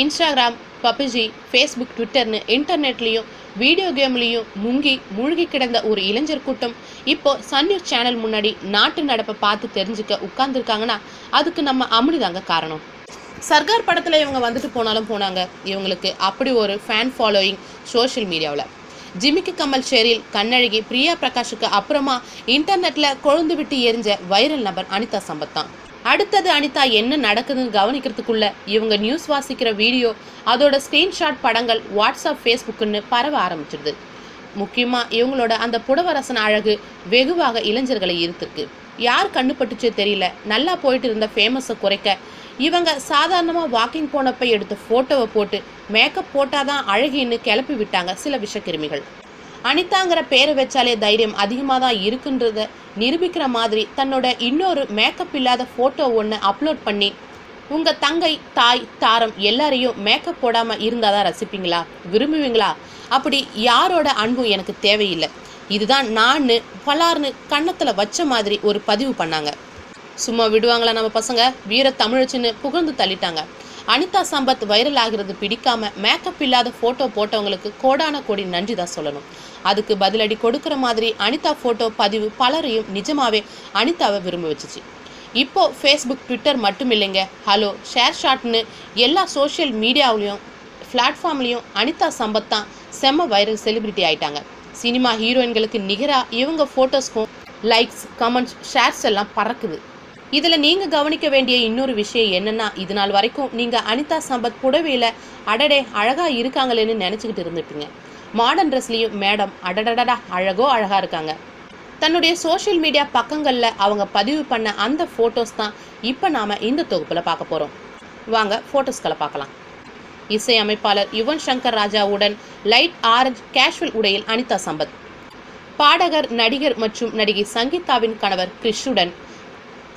Instagram PUBG Facebook ட்விட்டர்னு இன்டர்நெட்லேயும் video கேம்லேயும் முங்கி மூழ்கி கிடந்த ஒரு இளைஞர் கூட்டம். இப்போ சன் நியூஸ் சேனல் முன்னாடி நாட்டு நடப்பை பார்த்து தெரிஞ்சுக்க உட்கார்ந்துருக்காங்கன்னா அதுக்கு நம்ம அமுனிதாங்க காரணம். சர்கார் படத்தில் இவங்க வந்துட்டு போனாலும் போனாங்க. இவங்களுக்கு அப்படி ஒரு ஃபேன் ஃபாலோயிங் சோஷியல் மீடியாவில் ஜிமிக்கு கமல் ஷெரில் கண்ணழகி பிரியா பிரகாஷுக்கு அப்புறமா இன்டர்நெட்டில் கொழுந்து விட்டு எரிஞ்ச வைரல் நபர் அனிதா சம்பத் தான். அடுத்தது அனிதா என்ன நடக்குதுன்னு கவனிக்கிறதுக்குள்ள இவங்க நியூஸ் வாசிக்கிற வீடியோ அதோட ஸ்க்ரீன்ஷாட் படங்கள் வாட்ஸ்அப் ஃபேஸ்புக்குன்னு பரவ ஆரம்பிச்சிடுது முக்கியமாக இவங்களோட அந்த புடவரசன் அழகு வெகுவாக இளைஞர்களை ஈர்த்திருக்கு. யார் கண்ணுப்பட்டுச்சோ தெரியல நல்லா போயிட்டு இருந்த ஃபேமஸை குறைக்க இவங்க சாதாரணமாக வாக்கிங் போனப்ப எடுத்த ஃபோட்டோவை போட்டு மேக்கப் போட்டாதான் அழகின்னு கிளப்பி விட்டாங்க சில விஷக்கிருமிகள். அனிதாங்கிற பேரை வச்சாலே தைரியம் அதிகமாக தான் இருக்குன்றத நிரூபிக்கிற மாதிரி தன்னோட இன்னொரு மேக்கப் இல்லாத ஃபோட்டோ ஒன்று அப்லோட் பண்ணி உங்கள் தங்கை தாய் தாரம் எல்லாரையும் மேக்கப் போடாமல் இருந்தால் தான் ரசிப்பீங்களா? விரும்புவீங்களா? அப்படி யாரோட அன்பும் எனக்கு தேவையில்லை. இதுதான் நான் பலார்னு கன்னத்தில் வச்ச மாதிரி ஒரு பதிவு பண்ணாங்க. சும்மா விடுவாங்களா நம்ம பசங்க? வீர தமிழச்சின்னு புகழ்ந்து தள்ளிட்டாங்க. அனிதா சம்பத் வைரல் ஆகிறது பிடிக்காம மேக்கப் இல்லாத ஃபோட்டோ போட்டவங்களுக்கு கோடான கோடி நன்றி தான் சொல்லணும். அதுக்கு பதிலடி கொடுக்குற மாதிரி அனிதா ஃபோட்டோ பதிவு பலரையும் நிஜமாவே அனிதாவை விரும்ப வச்சுச்சு. இப்போ ஃபேஸ்புக் ட்விட்டர் மட்டும் இல்லைங்க. ஹலோ ஷேர் ஷாட்னு எல்லா சோஷியல் மீடியாவிலையும் பிளாட்ஃபார்ம்லேயும் அனிதா சம்பத் தான் செம்ம வைரல் செலிபிரிட்டி ஆயிட்டாங்க. சினிமா ஹீரோயின்களுக்கு நிகராக இவங்க ஃபோட்டோஸ்க்கும் லைக்ஸ் கமெண்ட்ஸ் ஷேர்ஸ் எல்லாம் பறக்குது. இதில் நீங்கள் கவனிக்க வேண்டிய இன்னொரு விஷயம் என்னென்னா இது நாள் வரைக்கும் நீங்கள் அனிதா சம்பத் புடவையில் அடடே அழகாக இருக்காங்களேன்னு நினச்சிக்கிட்டு இருந்திருப்பீங்க மாடர்ன் ட்ரெஸ்லேயும் மேடம் அடடடடா அழகோ அழகாக இருக்காங்க. தன்னுடைய சோஷியல் மீடியா பக்கங்களில் அவங்க பதிவு பண்ண அந்த ஃபோட்டோஸ் தான் இப்போ நாம் இந்த தொகுப்பில் பார்க்க போகிறோம் வாங்க ஃபோட்டோஸ்களை பார்க்கலாம். இசையமைப்பாளர் யுவன் சங்கர் ராஜாவுடன் லைட் ஆரஞ்ச் கேஷுவல் உடையில் அனிதா சம்பத். பாடகர் நடிகர் மற்றும் நடிகை சங்கீதாவின் கணவர் கிறிஷுடன்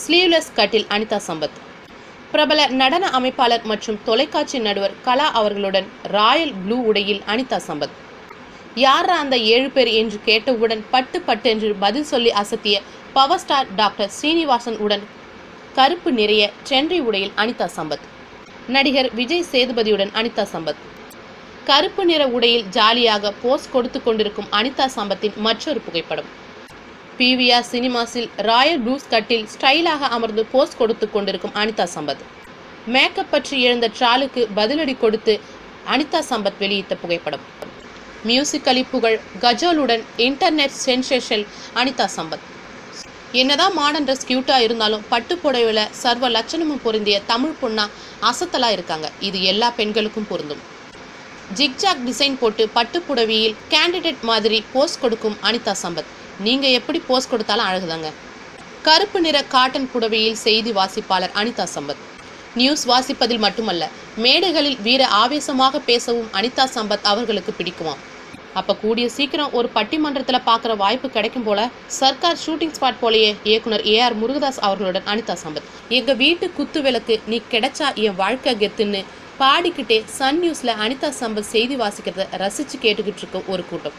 ஸ்லீவ்லெஸ் கட்டில் அனிதா சம்பத். பிரபல நடன அமைப்பாளர் மற்றும் தொலைக்காட்சி நடுவர் கலா அவர்களுடன் ராயல் ப்ளூ உடையில் அனிதா சம்பத். யாரா அந்த ஏழு பேர்? என்று கேட்டவுடன் பட்டு பட்டு என்று பதில் சொல்லி அசத்திய பவர் ஸ்டார் டாக்டர் ஸ்ரீனிவாசன் உடன் கருப்பு நிறைய சென்றை உடையில் அனிதா சம்பத். நடிகர் விஜய் சேதுபதியுடன் அனிதா சம்பத். கருப்பு நிற உடையில் ஜாலியாக போஸ் கொடுத்து கொண்டிருக்கும் அனிதா சம்பத்தின் மற்றொரு புகைப்படம். பிவிஆர் சினிமாஸில் ராயல் ப்ளூஸ் கட்டில் ஸ்டைலாக அமர்ந்து போஸ் கொடுத்து கொண்டிருக்கும் அனிதா சம்பத். மேக்கப் பற்றி எழுந்த ட்ராலுக்கு பதிலடி கொடுத்து அனிதா சம்பத் வெளியிட்ட புகைப்படம். மியூசிக்கலி புகழ் கஜோலுடன் இன்டர்நெட் சென்சேஷன் அனிதா சம்பத். என்னதான் மாடர்ன் ட்ரெஸ் க்யூட்டாக இருந்தாலும் பட்டு புடவையில் சர்வ லட்சணமும் பொருந்திய தமிழ் பொண்ணா அசத்தலாக இருக்காங்க. இது எல்லா பெண்களுக்கும் பொருந்தும். ஜிக்ஜாக் டிசைன் போட்டு பட்டு புடவையில் கேண்டிடேட் மாதிரி போஸ் கொடுக்கும் அனிதா சம்பத். நீங்கள் எப்படி போஸ் கொடுத்தாலும் அழகுதாங்க. கருப்பு நிற காட்டன் புடவையில் செய்தி வாசிப்பாளர் அனிதா சம்பத். நியூஸ் வாசிப்பதில் மட்டுமல்ல மேடைகளில் வீர ஆவேசமாக பேசவும் அனிதா சம்பத் அவர்களுக்கு பிடிக்குமாம். அப்போ கூடிய சீக்கிரம் ஒரு பட்டிமன்றத்தில் பார்க்குற வாய்ப்பு கிடைக்கும் போல சர்க்கார் ஷூட்டிங் ஸ்பாட் போலயே இயக்குனர் ஏஆர் முருகதாஸ் அவர்களுடன் அனிதா சம்பத். எங்கள் வீட்டு குத்து விளக்கு நீ கிடைச்சா என் வாழ்க்கை கெத்துன்னு பாடிக்கிட்டே சன் நியூஸில் அனிதா சம்பத் செய்தி வாசிக்கிறத ரசித்து கேட்டுக்கிட்டு இருக்க ஒரு கூட்டம்.